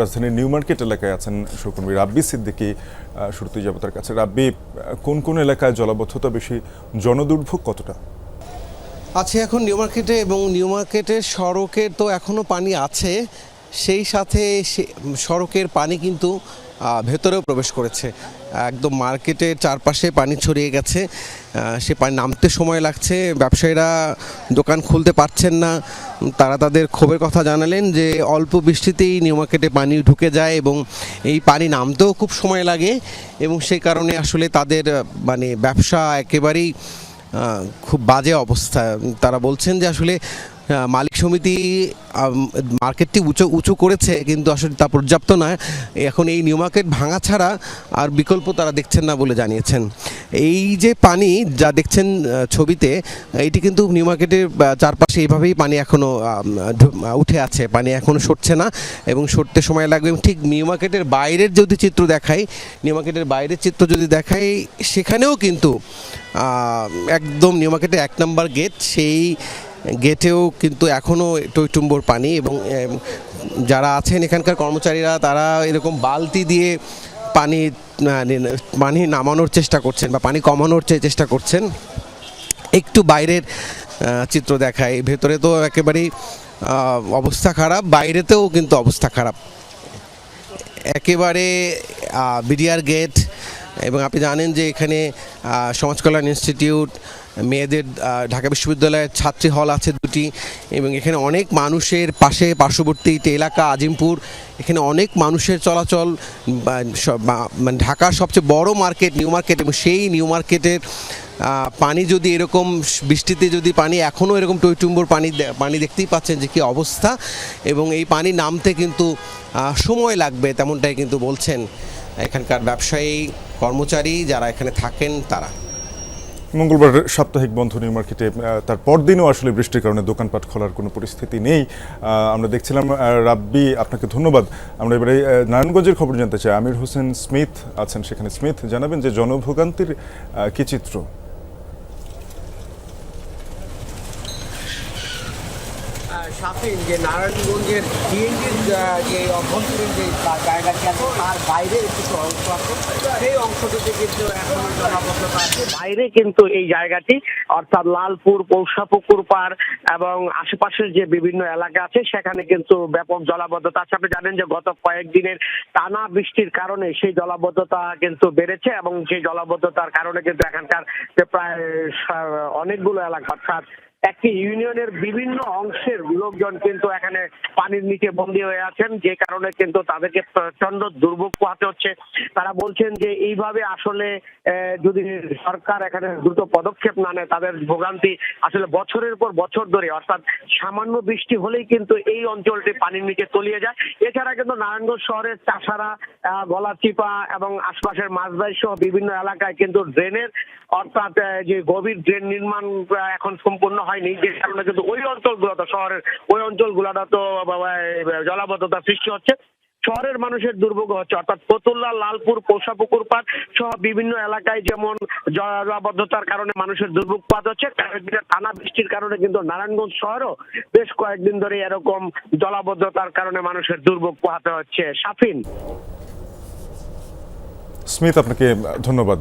রাজধানীর new market এলাকায় আছেন সহকর্মী রাব্বি সিদ্দিকি শুরুতেই যাব তার কাছে। রাব্বি কোন কোন এলাকায় জলাবদ্ধতা বেশি জনদুর্ভোগ কতটা? আছে এখন নিউ মার্কেটে এবং নিউ মার্কেটের সড়কের তো এখনও পানি আছে। সেই সাথে সড়কের পানি কিন্তু ভেতরেও প্রবেশ করেছে। একদম মার্কেটের চারপাশে পানি ছড়িয়ে গেছে। সে পানি নামতে সময় লাগছে। ব্যবসায়ীরা দোকান খুলতে পারছেন না। তারা তাদের ক্ষোভের কথা জানালেন যে, অল্প বৃষ্টিতেই নিউ মার্কেটে পানি ঢুকে যায় এবং এই পানি নামতেও খুব সময় লাগে এবং সেই কারণে আসলে তাদের মানে ব্যবসা একেবারেই খুব বাজে অবস্থা। তারা বলছেন যে আসলে মালিক সমিতি মার্কেটটি উঁচু উঁচু করেছে, কিন্তু আসলে তা পর্যাপ্ত নয়। এখন এই নিউ মার্কেট ভাঙা ছাড়া আর বিকল্প তারা দেখছেন না বলে জানিয়েছেন। এই যে পানি যা দেখছেন ছবিতে এটি কিন্তু নিউ মার্কেটের চারপাশে এইভাবেই পানি এখনও উঠে আছে। পানি এখনও সরছে না এবং সরতে সময় লাগবে। ঠিক নিউ মার্কেটের বাইরের যদি চিত্র দেখাই, নিউ মার্কেটের বাইরের চিত্র যদি দেখাই, সেখানেও কিন্তু একদম নিউ মার্কেটের এক নম্বর গেট, সেই গেটেও কিন্তু এখনও টইটুম্বর পানি এবং যারা আছেন এখানকার কর্মচারীরা, তারা এরকম বালতি দিয়ে পানি পানি নামানোর চেষ্টা করছেন বা পানি কমানোর চেষ্টা করছেন। একটু বাইরের চিত্র দেখায়। ভেতরে তো একেবারেই অবস্থা খারাপ, বাইরেতেও কিন্তু অবস্থা খারাপ। একেবারে বিডিআর গেট এবং আপনি জানেন যে এখানে সমাজকল্যাণ ইনস্টিটিউট মেয়েদের ঢাকা বিশ্ববিদ্যালয়ের ছাত্রী হল আছে দুটি এবং এখানে অনেক মানুষের পাশে পার্শ্ববর্তী এলাকা, আজিমপুর। এখানে অনেক মানুষের চলাচল মানে ঢাকার সবচেয়ে বড় মার্কেট নিউ মার্কেট এবং সেই নিউ মার্কেটের পানি যদি এরকম, বৃষ্টিতে যদি পানি এখনও এরকম টইটুম্বর পানি পানি দেখতেই পাচ্ছেন যে কী অবস্থা এবং এই পানি নামতে কিন্তু সময় লাগবে তেমনটাই কিন্তু বলছেন এখানকার ব্যবসায়ী, কর্মচারী যারা এখানে থাকেন তারা। মঙ্গলবার সাপ্তাহিক বন্ধ নিউ মার্কেটে তার পরদিনও আসলে বৃষ্টির কারণে দোকানপাট খোলার কোনো পরিস্থিতি নেই। আমরা দেখছিলাম রাব্বি, আপনাকে ধন্যবাদ। আমরা এবারে নারায়ণগঞ্জের খবর জানতে চাই। আমির হোসেন স্মিথ আছেন সেখানে। স্মিথ জানাবেন যে জনভোগান্তির কী চিত্র? সাফিন যে নারায়ণগঞ্জের ডিএনজির যে অভ্যন্তরীণ যে জায়গাটি আছে, তার বাইরে কিছু অংশ আছে। সেই অংশটিতে কিন্তু এখন জলাবদ্ধতা আছে। বাইরে কিন্তু এই জায়গাটি, অর্থাৎ লালপুর পৌষাপুকুর পাড় এবং আশেপাশের যে বিভিন্ন এলাকা আছে, সেখানে কিন্তু ব্যাপক জলাবদ্ধতা আছে। আপনি জানেন যে গত কয়েকদিনের টানা বৃষ্টির কারণে সেই জলাবদ্ধতা কিন্তু বেড়েছে এবং সেই জলাবদ্ধতার কারণে কিন্তু এখানকার প্রায় অনেকগুলো এলাকা, অর্থাৎ একটি ইউনিয়নের বিভিন্ন অংশের লোকজন কিন্তু এখানে পানির নিচে বন্দী হয়ে আছেন, যে কারণে কিন্তু তাদেরকে প্রচণ্ড দুর্ভোগ পোহাতে হচ্ছে। তারা বলছেন যে এইভাবে আসলে যদি সরকার এখানে দ্রুত পদক্ষেপ না নেয়, তাদের ভোগান্তি আসলে বছরের পর বছর ধরে, অর্থাৎ সামান্য বৃষ্টি হলেই কিন্তু এই অঞ্চলটি পানির নিচে তলিয়ে যায়। এছাড়া কিন্তু নারায়ণগঞ্জ শহরের চাষারা গলাচিপা এবং আশপাশের মাছবাই সহ বিভিন্ন এলাকায় কিন্তু ড্রেনের অর্থাৎ যে গভীর ড্রেন নির্মাণ এখন সম্পূর্ণ হয়নি, যে কিন্তু ওই অঞ্চলগুলোতে শহরের ওই অঞ্চলগুলোতে তো জলাবদ্ধতা সৃষ্টি হচ্ছে। শহরের মানুষের দুর্ভোগ হচ্ছে, অর্থাৎ ফতুল্লা লালপুর, পোষাপুকুর পাট সহ বিভিন্ন এলাকায় যেমন জলাবদ্ধতার কারণে মানুষের দুর্ভোগ পাত হচ্ছে কয়েকদিনের টানা বৃষ্টির কারণে কিন্তু নারায়ণগঞ্জ শহরও বেশ কয়েকদিন ধরে এরকম জলাবদ্ধতার কারণে মানুষের দুর্ভোগ পোহাতে হচ্ছে। সাফিন স্মিথ আপনাকে ধন্যবাদ।